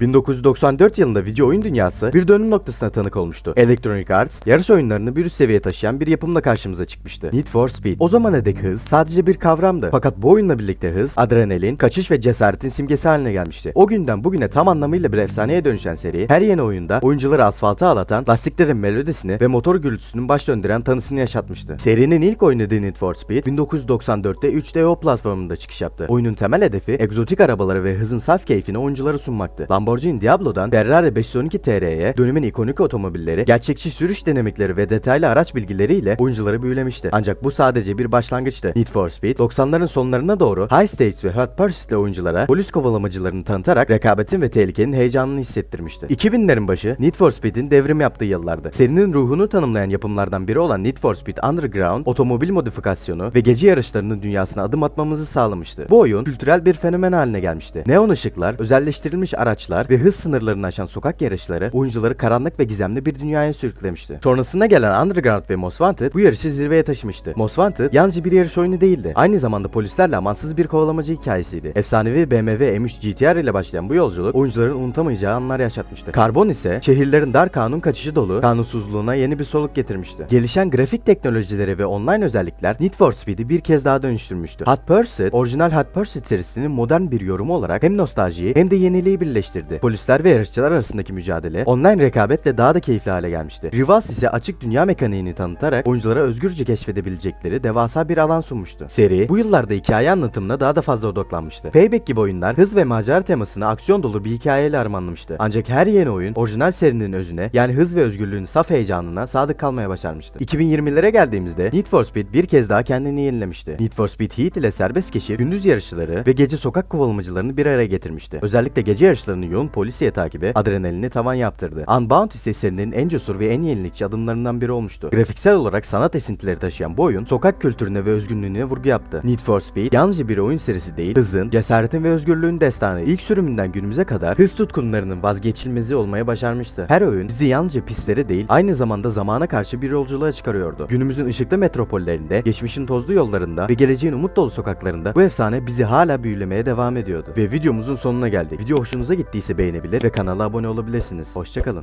1994 yılında video oyun dünyası bir dönüm noktasına tanık olmuştu. Electronic Arts, yarış oyunlarını bir üst seviyeye taşıyan bir yapımla karşımıza çıkmıştı. Need for Speed. O zamana dek hız sadece bir kavramdı. Fakat bu oyunla birlikte hız, adrenalin, kaçış ve cesaretin simgesi haline gelmişti. O günden bugüne tam anlamıyla bir efsaneye dönüşen seri, her yeni oyunda oyuncuları asfalta ağlatan, lastiklerin melodisini ve motor gürültüsünün baş döndüren tanısını yaşatmıştı. Serinin ilk The Need for Speed, 1994'te 3DO platformunda çıkış yaptı. Oyunun temel hedefi, egzotik arabaları ve hızın saf keyfini oyunculara sunmaktı. Lamborghini Diablo'dan Ferrari 512 TR'ye dönemin ikonik otomobilleri, gerçekçi sürüş dinamikleri ve detaylı araç bilgileriyle oyuncuları büyülemişti. Ancak bu sadece bir başlangıçtı. Need for Speed, 90'ların sonlarına doğru High Stakes ve Hot Pursuit'le oyunculara polis kovalamacılarını tanıtarak rekabetin ve tehlikenin heyecanını hissettirmişti. 2000'lerin başı Need for Speed'in devrim yaptığı yıllardı. Serinin ruhunu tanımlayan yapımlardan biri olan Need for Speed Underground, otomobil modifikasyonu ve gece yarışlarının dünyasına adım atmamızı sağlamıştı. Bu oyun kültürel bir fenomen haline gelmişti. Neon ışıklar, özelleştirilmiş araçlar ve hız sınırlarını aşan sokak yarışları oyuncuları karanlık ve gizemli bir dünyaya sürüklemişti. Sonrasında gelen Underground ve Most Wanted bu yarışı zirveye taşımıştı. Most Wanted yalnızca bir yarış oyunu değildi. Aynı zamanda polislerle amansız bir kovalamacı hikayesiydi. Efsanevi BMW M3 GTR ile başlayan bu yolculuk oyuncuların unutamayacağı anlar yaşatmıştı. Carbon ise şehirlerin dar kanun kaçışı dolu kanunsuzluğuna yeni bir soluk getirmişti. Gelişen grafik teknolojileri ve online özellikler Need for Speed'i bir kez daha dönüştürmüştü. Hot Pursuit, orijinal Hot Pursuit serisinin modern bir yorumu olarak hem nostaljiyi hem de yeniliği birleştirdi. Polisler ve yarışçılar arasındaki mücadele online rekabetle daha da keyifli hale gelmişti. Rivals ise açık dünya mekaniğini tanıtarak oyunculara özgürce keşfedebilecekleri devasa bir alan sunmuştu. Seri bu yıllarda hikaye anlatımına daha da fazla odaklanmıştı. Payback gibi oyunlar hız ve macera temasını aksiyon dolu bir hikayeyle harmanlamıştı. Ancak her yeni oyun orijinal serinin özüne yani hız ve özgürlüğün saf heyecanına sadık kalmaya başarmıştı. 2020'lere geldiğimizde Need for Speed bir kez daha kendini yenilemişti. Need for Speed Heat ile serbest keşif, gündüz yarışçıları ve gece sokak kovalamacılarını bir araya getirmişti. Özellikle gece yarışlarının yoğun polisiye takibi adrenalini tavan yaptırdı. Unbound ise en cesur ve en yenilikçi adımlarından biri olmuştu. Grafiksel olarak sanat esintileri taşıyan bu oyun sokak kültürüne ve özgünlüğüne vurgu yaptı. Need for Speed yalnızca bir oyun serisi değil, hızın, cesaretin ve özgürlüğün destanı. İlk sürümünden günümüze kadar hız tutkunlarının vazgeçilmezi olmaya başarmıştı. Her oyun bizi yalnızca pistlere değil, aynı zamanda zamana karşı bir yolculuğa çıkarıyordu. Günümüzün ışıklı metropollerinde, geçmişin tozlu yollarında ve geleceğin umut dolu sokaklarında bu efsane bizi hala büyülemeye devam ediyordu. Ve videomuzun sonuna geldik. Video hoşunuza gittiyse beğenebilir ve kanala abone olabilirsiniz. Hoşçakalın.